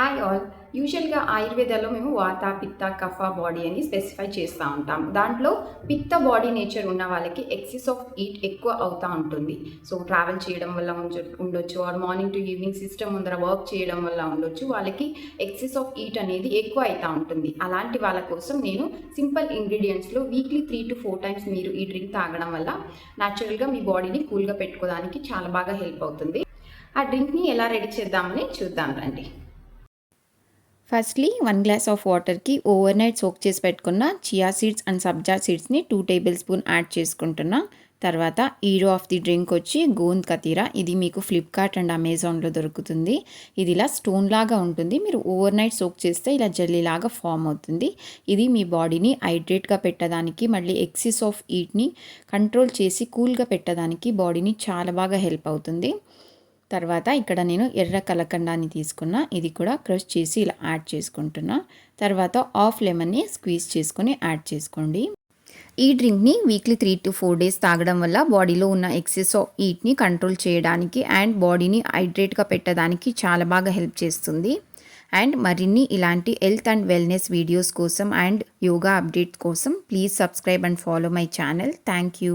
Hi all యూజువల్గా ఆయుర్వేదాలో మేము వాత పిత్త కఫ బాడీ అని స్పెసిఫై చేస్తూ ఉంటాం. దాంట్లో పిత్త బాడీ నేచర్ ఉన్న వాళ్ళకి ఎక్సెస్ ఆఫ్ ఈట్ ఎక్కువ అవుతూ ఉంటుంది. సో ట్రావెల్ చేయడం వల్ల ఉండొచ్చు. Or morning to evening system ముందర వర్క్ చేయడం వల్ల ఉండొచ్చు. వాళ్ళకి ఎక్సెస్ ఆఫ్ ఈట్ అనేది ఎక్కువ అవుతూ ఉంటుంది. అలాంటి వాళ్ళ కోసం నేను simple ఇంగ్రీడియంట్స్లో weekly three to four times మీరు ఈ డ్రింక్ తాగడం వల్ల న్యాచురల్గా మీ బాడీని కూల్గా పెట్టుకోవడానికి చాలా బాగా హెల్ప్ అవుతుంది. ఆ డ్రింక్ని ఎలా రెడీ చేద్దామని చూద్దాం రండి. ఫస్ట్లీ వన్ గ్లాస్ ఆఫ్ వాటర్కి ఓవర్ నైట్ సోక్ చేసి పెట్టుకున్న చియా సీడ్స్ అండ్ సబ్జా సీడ్స్ని టూ టేబుల్ స్పూన్ యాడ్ చేసుకుంటున్నా. తర్వాత హీరో ఆఫ్ ది డ్రింక్ వచ్చి గోంద్ కతీరా. ఇది మీకు ఫ్లిప్కార్ట్ అండ్ అమెజాన్లో దొరుకుతుంది. ఇది ఇలా స్టోన్ లాగా ఉంటుంది. మీరు ఓవర్ నైట్ సోక్ చేస్తే ఇలా జల్లీ లాగా ఫామ్ అవుతుంది. ఇది మీ బాడీని హైడ్రేట్గా పెట్టడానికి మళ్ళీ ఎక్సెస్ ఆఫ్ హీట్ని కంట్రోల్ చేసి కూల్గా పెట్టడానికి బాడీని చాలా బాగా హెల్ప్ అవుతుంది. తర్వాత ఇక్కడ నేను ఎర్ర కలకండాన్ని తీసుకున్న. ఇది కూడా క్రష్ చేసి ఇలా యాడ్ చేసుకుంటున్నా. తర్వాత హాఫ్ లెమన్ని స్క్వీజ్ చేసుకొని యాడ్ చేసుకోండి. ఈ డ్రింక్ని weekly three to four days తాగడం వల్ల బాడీలో ఉన్న ఎక్సెస్ ఆఫ్ ఈట్ని కంట్రోల్ చేయడానికి అండ్ బాడీని హైడ్రేట్గా పెట్టడానికి చాలా బాగా హెల్ప్ చేస్తుంది. అండ్ మరిన్ని ఇలాంటి హెల్త్ అండ్ వెల్నెస్ వీడియోస్ కోసం అండ్ యోగా అప్డేట్ కోసం please subscribe and follow my channel. Thank you.